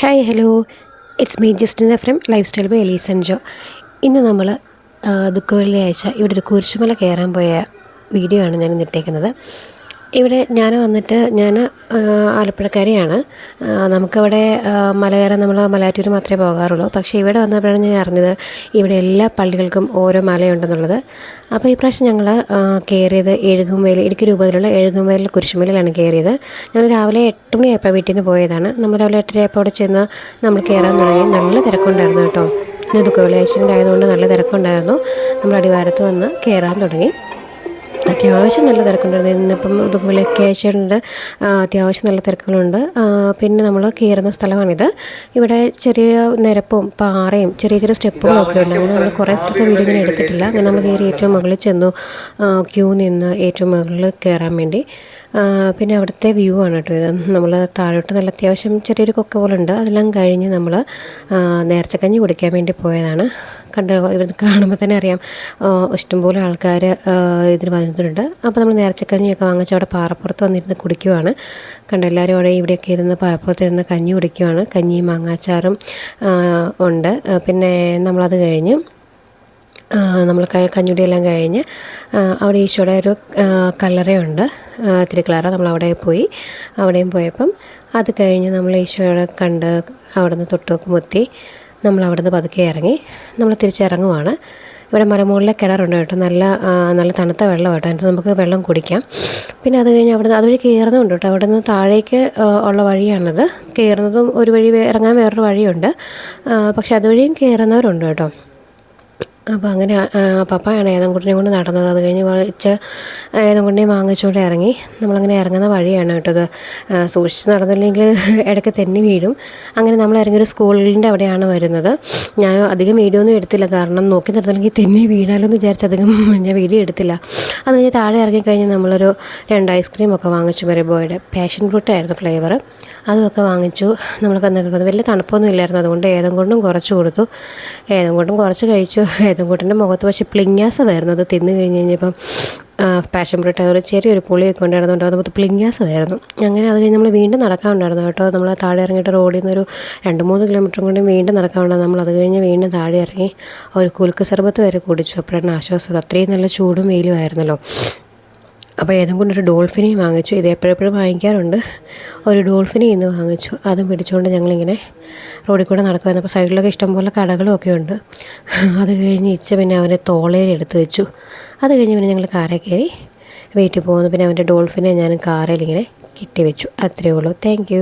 Hi hello it's me Justin from life style by Elise എൻജോ ഇന്ന് നമ്മൾ ദുഃഖ വെള്ളിയാഴ്ച ഇവിടെ ഒരു കുരിശുമല കയറാൻ പോയ വീഡിയോ ആണ് ഞാൻ ഇന്നിട്ടേക്കുന്നത് ഇവിടെ ഞാൻ വന്നിട്ട് ഞാൻ ആലപ്പുഴക്കാരിയാണ്. നമുക്കവിടെ ആ, നമ്മൾ മലയാറ്റൂർ മാത്രമേ പോകാറുള്ളൂ. പക്ഷേ ഇവിടെ വന്നപ്പോഴാണ് ഞാൻ അറിഞ്ഞത് ഇവിടെ എല്ലാ പള്ളികൾക്കും ഓരോ മലയുണ്ടെന്നുള്ളത്. അപ്പോൾ ഈ പ്രാവശ്യം ഞങ്ങൾ കയറിയത് എഴുകുമേൽ ഇടുക്കി രൂപത്തിലുള്ള എഴുകുംവയൽ കുരിശുമേലിലാണ് കയറിയത് ഞങ്ങൾ രാവിലെ എട്ട് മണിയായപ്പോൾ വീട്ടിൽ നിന്ന് പോയതാണ്. നമ്മൾ രാവിലെ എട്ടരയായപ്പോൾ അവിടെ ചെന്ന് നമ്മൾ കയറാൻ തുടങ്ങി. നല്ല തിരക്കുണ്ടായിരുന്നു കേട്ടോ. ഇന്ന് ദുഃഖ വെള്ളിയാഴ്ച ആയതുകൊണ്ട് നല്ല തിരക്കുണ്ടായിരുന്നു. നമ്മൾ അടിവാരത്ത് വന്ന് കയറാൻ തുടങ്ങി. അത്യാവശ്യം നല്ല തിരക്കുണ്ടായിരുന്നു. ഇന്നിപ്പം ഇതുപോലെ ആഴ്ചയുണ്ട് അത്യാവശ്യം നല്ല തിരക്കുകളുണ്ട്. പിന്നെ നമ്മൾ കയറുന്ന സ്ഥലമാണിത്. ഇവിടെ ചെറിയ നിരപ്പും പാറയും ചെറിയ ചെറിയ സ്റ്റെപ്പുകളും ഒക്കെ ഉണ്ട്. അങ്ങനെ നമ്മൾ കുറേ സ്ഥലത്ത് വീഡിയോ ഇങ്ങനെ എടുത്തിട്ടില്ല. അങ്ങനെ നമ്മൾ കയറി ഏറ്റവും മുകളിൽ ചെന്നു. ക്യൂ നിന്ന് ഏറ്റവും മുകളിൽ കയറാൻ വേണ്ടി. പിന്നെ അവിടുത്തെ വ്യൂ ആണ് കേട്ടോ ഇത്. നമ്മൾ താഴോട്ട് നല്ല അത്യാവശ്യം ചെറിയൊരു കൊക്ക പോലെ ഉണ്ട്. അതെല്ലാം കഴിഞ്ഞ് നമ്മൾ നേർച്ചക്കഞ്ഞി കുടിക്കാൻ വേണ്ടി പോയതാണ്. കണ്ട് ഇവിടുന്ന് കാണുമ്പോൾ തന്നെ അറിയാം. ഇഷ്ടംപോലെ ആൾക്കാർ ഇതിന് വന്നിട്ടുണ്ട്. അപ്പോൾ നമ്മൾ നേർച്ചക്കഞ്ഞിയൊക്കെ വാങ്ങിച്ച് അവിടെ പാറപ്പുറത്ത് വന്നിരുന്ന് കുടിക്കുവാണ്. കണ്ട എല്ലാവരും അവിടെ ഇവിടെയൊക്കെ ഇരുന്ന് പാറപ്പുറത്ത് ഇരുന്ന് കഞ്ഞി കുടിക്കുവാണ്. കഞ്ഞിയും മാങ്ങാച്ചാറും ഉണ്ട്. പിന്നെ നമ്മളത് കഴിഞ്ഞ് നമ്മൾ കഞ്ഞുടിയെല്ലാം കഴിഞ്ഞ് അവിടെ ഈശോയുടെ ഒരു കല്ലറയുണ്ട്. തിരുക്കളറ നമ്മൾ അവിടെ പോയി. അവിടെയും പോയപ്പം അത് കഴിഞ്ഞ് നമ്മൾ ഈശോയുടെ കണ്ട് അവിടെ നിന്ന് തൊട്ടുമൊക്കെ മുത്തി നമ്മൾ അവിടെ നിന്ന് പതുക്കെ ഇറങ്ങി നമ്മൾ തിരിച്ചിറങ്ങുവാണ്. ഇവിടെ മലമുകളിലെ കിണറുണ്ട് കേട്ടോ. നല്ല നല്ല തണുത്ത വെള്ളം കേട്ടോ. അതിനകത്ത് നമുക്ക് വെള്ളം കുടിക്കാം. പിന്നെ അത് കഴിഞ്ഞ് അവിടെ അതുവഴി കയറുന്നുണ്ട് കേട്ടോ. അവിടെ നിന്ന് താഴേക്ക് ഉള്ള വഴിയാണത്. കയറുന്നതും ഒരു വഴി ഇറങ്ങാൻ വേറൊരു വഴിയുണ്ട്. പക്ഷെ അതുവഴിയും കയറുന്നവരുണ്ട് കേട്ടോ. അപ്പോൾ അങ്ങനെ പപ്പായാണ് ഏതൻകുട്ടിനെ കൊണ്ട് നടന്നത്. അത് കഴിഞ്ഞ് കുറച്ച് ഏതൻകുട്ടിനെ വാങ്ങിച്ചുകൊണ്ട് ഇറങ്ങി. നമ്മളങ്ങനെ ഇറങ്ങുന്ന വഴിയാണ് കേട്ടത് സൂക്ഷിച്ച് നടന്നില്ലെങ്കിൽ ഇടയ്ക്ക് തെന്നി വീഴും. അങ്ങനെ നമ്മൾ ഇറങ്ങിയൊരു സ്കൂളിന്റെ അവിടെയാണ് വരുന്നത്. ഞാൻ അധികം വീഡിയോ ഒന്നും എടുത്തില്ല. കാരണം നോക്കി നിർത്തില്ലെങ്കിൽ തെന്നി വീണാലോ എന്ന് വിചാരിച്ച് അധികം ഞാൻ വീഡിയോ എടുത്തില്ല. അത് കഴിഞ്ഞ് താഴെ ഇറങ്ങിക്കഴിഞ്ഞ് നമ്മളൊരു രണ്ട് ഐസ്ക്രീം ഒക്കെ വാങ്ങിച്ചു. മെറിബോയുടെ പാഷൻ ഫ്രൂട്ടായിരുന്നു ഫ്ലേവർ അതുമൊക്കെ വാങ്ങിച്ചു. നമ്മൾക്ക് എന്തൊക്കെ വലിയ തണുപ്പൊന്നും ഇല്ലായിരുന്നു. അതുകൊണ്ട് ഏതും കൊണ്ടും കുറച്ച് കൊടുത്തു. ഏതും കൊണ്ടും കുറച്ച് കഴിച്ചു. കൂട്ടിന്റെ മുഖത്ത് പക്ഷേ പ്ലിങ്ങാസമായിരുന്നു അത് തിന്നു കഴിഞ്ഞ് കഴിഞ്ഞപ്പം പാഷൻ ഫ്രൂട്ട് അതുപോലെ ചെറിയൊരു പുളിയൊക്കെ ഉണ്ടായിരുന്നുണ്ട് അതുപോലെ പ്ലിങ്ങാസമായിരുന്നു അങ്ങനെ അത് കഴിഞ്ഞ് നമ്മൾ വീണ്ടും നടക്കാനുണ്ടായിരുന്നു കേട്ടോ. നമ്മൾ താഴെ ഇറങ്ങിയിട്ട് റോഡിൽ നിന്നൊരു രണ്ട് മൂന്ന് കിലോമീറ്റർ കൊണ്ട് വീണ്ടും നടക്കാനുണ്ടായിരുന്നു. നമ്മൾ അത് കഴിഞ്ഞ് വീണ്ടും താഴെ ഇറങ്ങി ഒരു കുലുക്ക് സർബത്ത് വരെ കുടിച്ചു. അപ്പോഴാണ് ആശ്വാസം. അത്രയും നല്ല ചൂടും വെയിലും ആയിരുന്നല്ലോ. അപ്പോൾ ഏതും കൊണ്ട് ഒരു ഡോൾഫിനെയും വാങ്ങിച്ചു. ഇത് എപ്പോഴെപ്പോഴും വാങ്ങിക്കാറുണ്ട്. ഒരു ഡോൾഫിനെ ഇന്ന് വാങ്ങിച്ചു. അതും പിടിച്ചുകൊണ്ട് ഞങ്ങളിങ്ങനെ റോഡിൽ കൂടെ നടക്കുമായിരുന്നു അപ്പോൾ സൈഡിലൊക്കെ ഇഷ്ടംപോലെ കടകളും ഒക്കെ ഉണ്ട്. അത് കഴിഞ്ഞ് ഇച്ച പിന്നെ അവനെ തോളയിൽ എടുത്ത് വെച്ചു. അത് കഴിഞ്ഞ് പിന്നെ ഞങ്ങൾ കാറിൽ കയറി വീട്ടിൽ പോകുന്നു. പിന്നെ അവന്റെ ഡോൾഫിനെ ഞാൻ കാറിൽ ഇങ്ങനെ കെട്ടി വെച്ചു. അത്രയേ ഉള്ളൂ. താങ്ക്